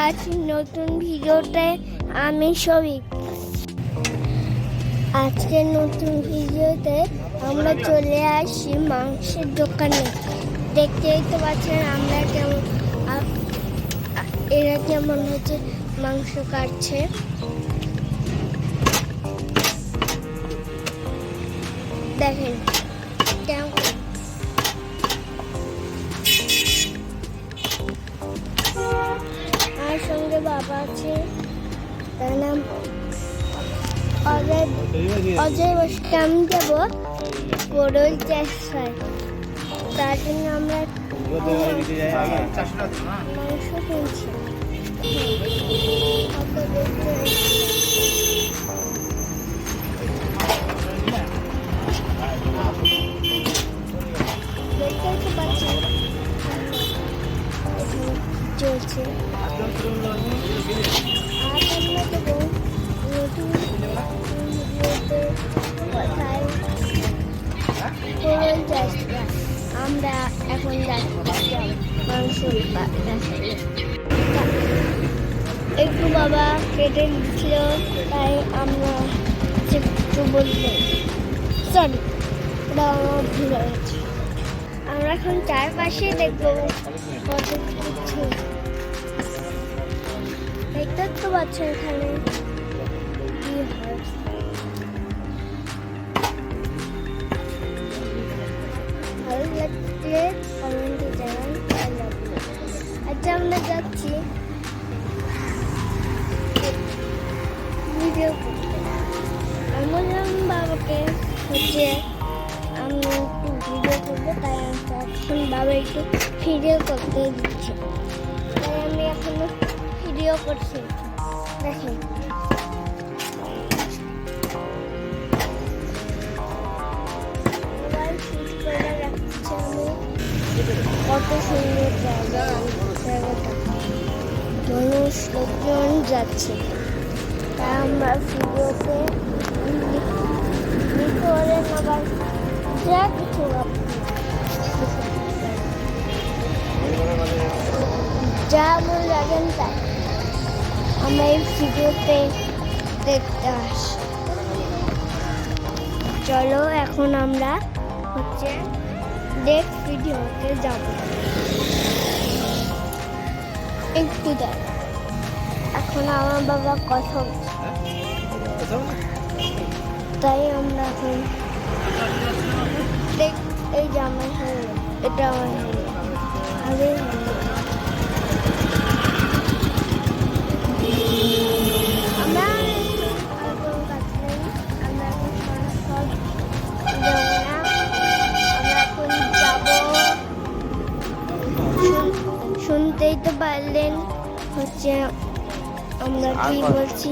আজ নতুন ভিডিওতে আমি সবিক আজকে নতুন ভিডিওতে আমরা চলে আসি মাংসের দোকানে। দেখতেই তো পাচ্ছেন আমরা কেমন এরা কেমন হচ্ছে, মাংস কাটছে। দেখেন। আছে, তার নাম অজয় অজয় বসুকে আমি যাব চাষ হয়। তার জন্য আমরা মাংস কিনছি। চলছে। আর আমরা দেবো নতুন আমরা এখন একটু বাবা কেটে দিচ্ছিল তাই আমরা একটু বললাম সরি ওটা আমার আমরা এখন চারপাশে দেখব কত পাচ্ছেন এখানে। ভালো লাগলে কমেন্টে জানান. আচ্ছা আমরা যাচ্ছি। ভিডিও করতে। আমি বললাম, বাবাকে হচ্ছে আমি একটু ভিডিও করব, তাই আমি এখন বাবা একটু ভিডিও করতে দিচ্ছে। তাই আমি এখনও ভিডিও করছি। দেখেন কত সুন্দর জায়গা। মানুষ লোকজন যাচ্ছে। তাই আমরা ভিডিওতে আবার যা কিছু যা তাই। আমরা এই ভিডিওতে দেখতে আসি চলো এখন আমরা হচ্ছে নেক্সট ভিডিওতে যাব। একটু দেখ। এখন আমার বাবা কথা বলছে। তাই আমরা এখন দেখ এই যে আমার হয়ে এটা আমার শুন- তো পারলেন হচ্ছে আমরা কি বলছি?